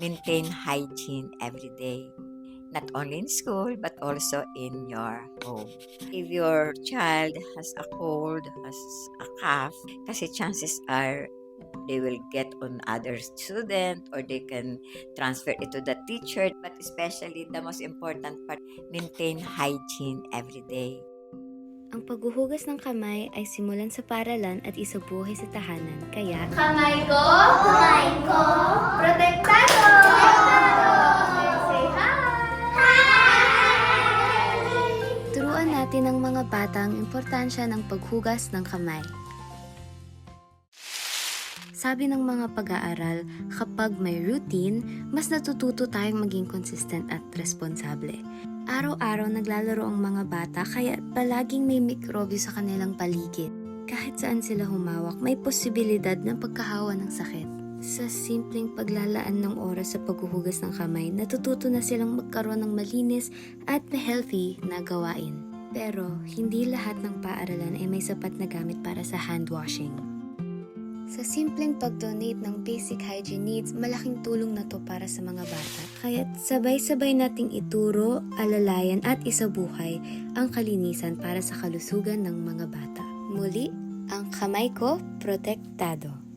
maintain hygiene every day. Not only in school, but also in your home. If your child has a cold, has a cough, kasi chances are they will get on other student or they can transfer it to the teacher. But especially the most important part, maintain hygiene every day. Ang paghuhugas ng kamay ay simulan sa paralan at isabuhay sa tahanan. Kaya, Kamay ko! Natin ang mga bata ang importansya ng paghugas ng kamay. Sabi ng mga pag-aaral, kapag may routine, mas natututo tayong maging consistent at responsable. Araw-araw naglalaro ang mga bata kaya palaging may mikrobyo sa kanilang paligid. Kahit saan sila humawak, may posibilidad ng pagkahawa ng sakit. Sa simpleng paglalaan ng oras sa paghuhugas ng kamay, natututo na silang magkaroon ng malinis at healthy na gawain. Pero hindi lahat ng paaralan ay may sapat na gamit para sa hand washing. Sa simpleng pag-donate ng basic hygiene needs, malaking tulong na to para sa mga bata. Kaya sabay-sabay nating ituro, alalayan at isabuhay ang kalinisan para sa kalusugan ng mga bata. Muli, ang kamay ko protektado.